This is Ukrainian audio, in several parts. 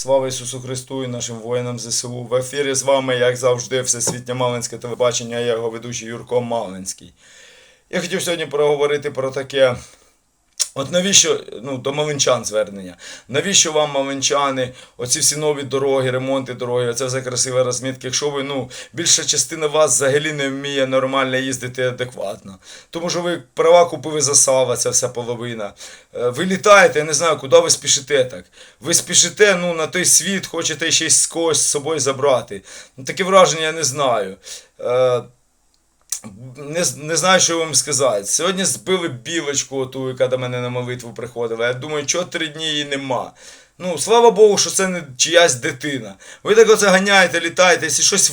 Слава Ісусу Христу і нашим воїнам ЗСУ. В ефірі з вами, як завжди, Всесвітнє Малинське телебачення, я його ведучий Юрко Малинський. Я хотів сьогодні проговорити про таке. От навіщо, ну, до малинчан звернення. Навіщо вам, малинчани, оці всі нові дороги, ремонти дороги, оце все красиве розмітки, якщо ви, ну, більша частина вас взагалі не вміє нормально їздити адекватно. Тому що ви права купили за сава, це вся половина. Е, Ви літаєте, я не знаю, куди ви спішите так. Ви спішите ну, на той світ, хочете з когось з собою забрати. Ну, таке враження я не знаю. Не, не знаю, що вам сказати. Сьогодні збили білочку, оту, яка до мене на молитву приходила. Я думаю, чого три дні її нема. Ну, слава Богу, що це не чиясь дитина. Ви так оце ганяєте, літаєте, якщо щось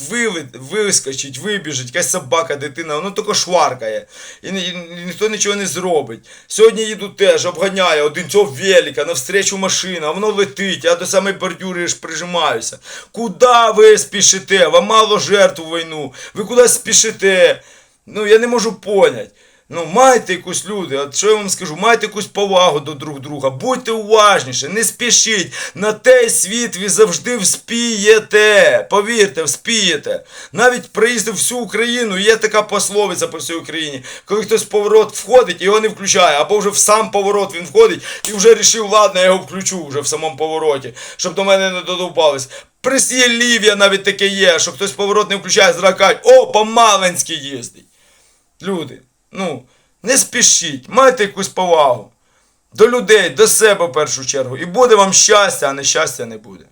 вискочить, вибіжить, якась собака, дитина, воно тільки шваркає. І, ні- і ніхто нічого не зробить. Сьогодні їду теж, обганяє один цього велика, навстречу машина, воно летить, я до самої бордюри ж прижимаюся. Куди ви спішите? Вам мало жертв війну. Ви куди спішите? Ну, я не можу поняти. Ну, майте якусь люди, от що я вам скажу, майте якусь повагу до друг друга, будьте уважніші, не спішіть. На той світ ви завжди вспієте. Повірте, вспієте. Навіть проїздив всю Україну, є така пословиця по всій Україні. Коли хтось в поворот входить, його не включає, або вже в сам поворот він входить і вже рішив, ладно, я його включу вже в самому повороті, щоб до мене не додовбались. Присілів'я навіть таке є, що хтось поворот не включає, зразу кажуть, о, по-маленськи їздить. Люди, ну, не спішіть, майте якусь повагу. До людей, до себе в першу чергу. І буде вам щастя, а нещастя не буде.